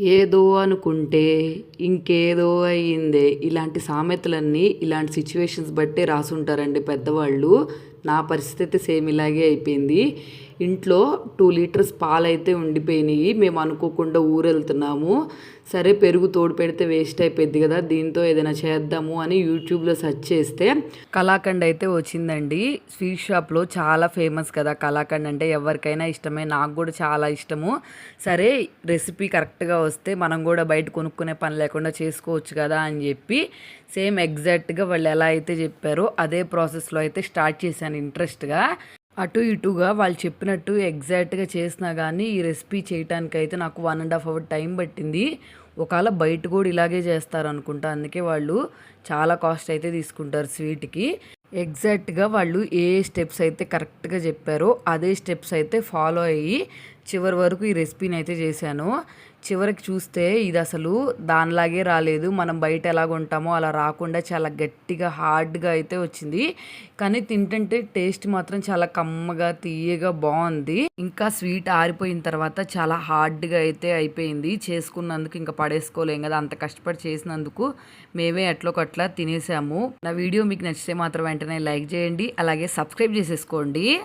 ఏదో అనుకుంటే ఇంకేదో అయ్యిందే. ఇలాంటి సామెతలన్నీ ఇలాంటి సిచ్యువేషన్స్ బట్టే రాసుంటారండి పెద్దవాళ్ళు. నా పరిస్థితి సేమ్ ఇలాగే అయిపోయింది. ఇంట్లో టూ లీటర్స్ పాలైతే ఉండిపోయినాయి. మేము అనుకోకుండా ఊరెళ్తున్నాము. సరే పెరుగు తోడు పెడితే వేస్ట్ అయిపోద్ది కదా దీంతో ఏదైనా చేద్దాము అని యూట్యూబ్లో సెర్చ్ చేస్తే కళాఖండ్ అయితే వచ్చిందండి. స్వీట్ షాప్లో చాలా ఫేమస్ కదా కళాఖండ్ అంటే ఎవరికైనా ఇష్టమే నాకు కూడా చాలా ఇష్టము. సరే రెసిపీ కరెక్ట్గా వస్తే మనం కూడా బయట కొనుక్కునే పని లేకుండా చేసుకోవచ్చు కదా అని చెప్పి సేమ్ ఎగ్జాక్ట్గా వాళ్ళు ఎలా అయితే చెప్పారో అదే ప్రాసెస్లో అయితే స్టార్ట్ చేశాను ఇంట్రెస్ట్గా. అటు ఇటుగా వాళ్ళు చెప్పినట్టు ఎగ్జాక్ట్గా చేసినా కానీ ఈ రెసిపీ చేయడానికైతే నాకు one and half hour time పట్టింది. ఒకవేళ బయట కూడా ఇలాగే చేస్తారు అనుకుంటా అందుకే వాళ్ళు చాలా కాస్ట్ అయితే తీసుకుంటారు స్వీట్కి. ఎగ్జాక్ట్గా వాళ్ళు ఏ స్టెప్స్ అయితే కరెక్ట్గా చెప్పారో అదే స్టెప్స్ అయితే ఫాలో అయ్యి చివరి వరకు ఈ రెసిపీని అయితే చేశాను. చివరికి చూస్తే ఇది అసలు దానిలాగే రాలేదు. మనం బయట ఎలాగ ఉంటామో అలా రాకుండా చాలా గట్టిగా హార్డ్గా అయితే వచ్చింది. కానీ తింటుంటే టేస్ట్ మాత్రం చాలా కమ్మగా తీయగా బాగుంది. ఇంకా స్వీట్ ఆరిపోయిన తర్వాత చాలా హార్డ్గా అయితే అయిపోయింది. చేసుకున్నందుకు ఇంకా పడేసుకోలేం కదా అంత కష్టపడి చేసినందుకు మేమే ఎట్లో తినేసాము. నా వీడియో మీకు నచ్చితే మాత్రం వెంటనే లైక్ చేయండి. అలాగే సబ్స్క్రైబ్ చేసేసుకోండి.